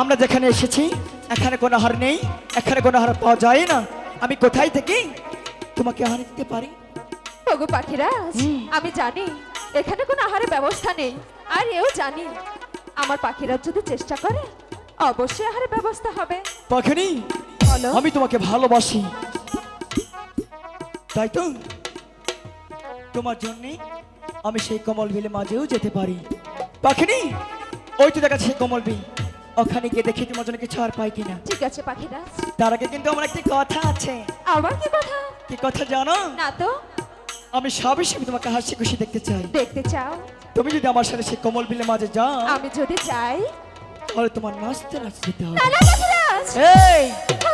আমরা যেখানে এসেছি এখানে কোনো হার নেই এখানে কোনো হার পাওয়া যায় না। আমি কোথায় থেকে? তোমাকে আহার দিতে পারি? ওগো পাখিরা আমি জানি এখানে কোনো আহারের ব্যবস্থা নেই। আর এও জানি আমার পাখিরা যদি চেষ্টা করে অবশ্যই আহারের ব্যবস্থা হবে। পাখিনি? আমি তোমাকে ভালোবাসি। তাই তো তোমার জন্য আমি সেই কমল বিলে মাঝেও যেতে পারি পাখিনি ওই তো দেখা সেই কমল বিল ওখানে গিয়ে দেখি তোমার জন্য কিছু আর পাই কিনা ঠিক আছে পাখিরাজ তার আগে কিন্তু আমার একটি কথা আছে আবার কি কথা কি কথা জানো না তো আমি সবসময় তোমাকে হাসি খুশি দেখতে চাই দেখতে চাও তুমি যদি আমার সাথে সেই কমল বিলে মাঝে যাও আমি যদি চাই তাহলে তোমার নাচতে নাচতে হবে না না পাখিরাজ এই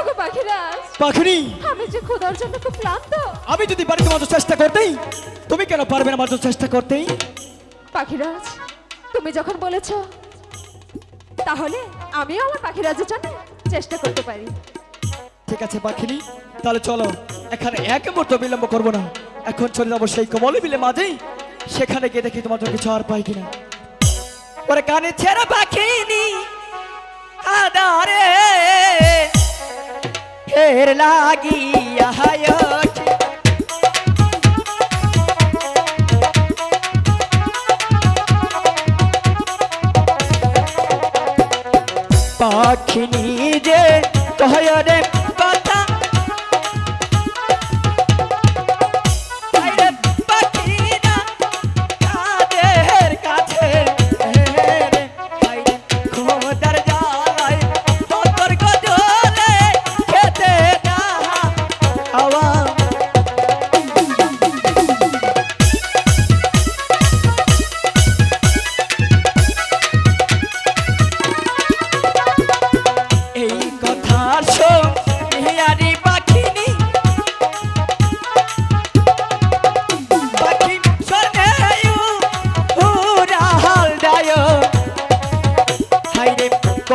ওগো পাখিরাজ পাখিনি? আমি যে খোদার জন্য খুব ক্লান্ত। আমি যদি বাড়িতে মাঝে চেষ্টা করতেই তুমি কেন পারবে না মাঝে চেষ্টা করতেই? পাখিরাজ তুমি যখন বলেছ তাহলে আমিও আমার পাখিরাজের জন্য চেষ্টা করতে পারি। ঠিক আছে পাখিনি তাহলে চলো এখানে এক মুহূর্ত বিলম্ব করব না। এখন চলে যাব সেই কমলে বিলে মাঝেই সেখানে গিয়ে দেখি তোমার কিছু আর পাই কিনা। পরে কানে ছেড়া পাখিনি আদারে ফের লাগিয়া পাখিনি যে কহরে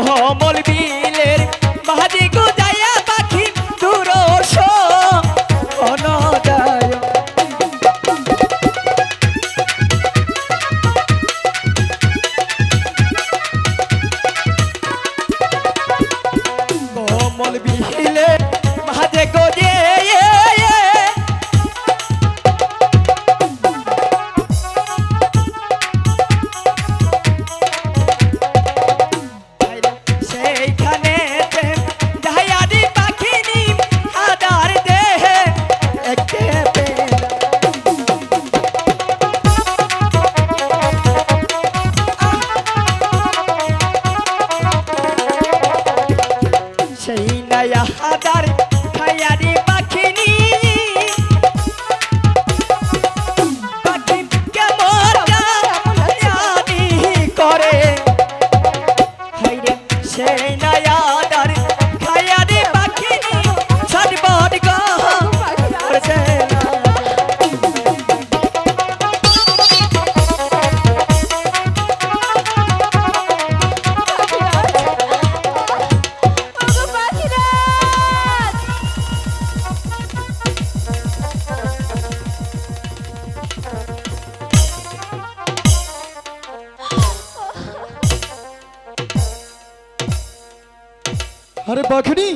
কোমল বিলের মাঝি গুজাইয়া পাখি দুরস অনদায়। কোমল বিলে সেই নয়া হাদার খায়ারি আরে পাখিনি?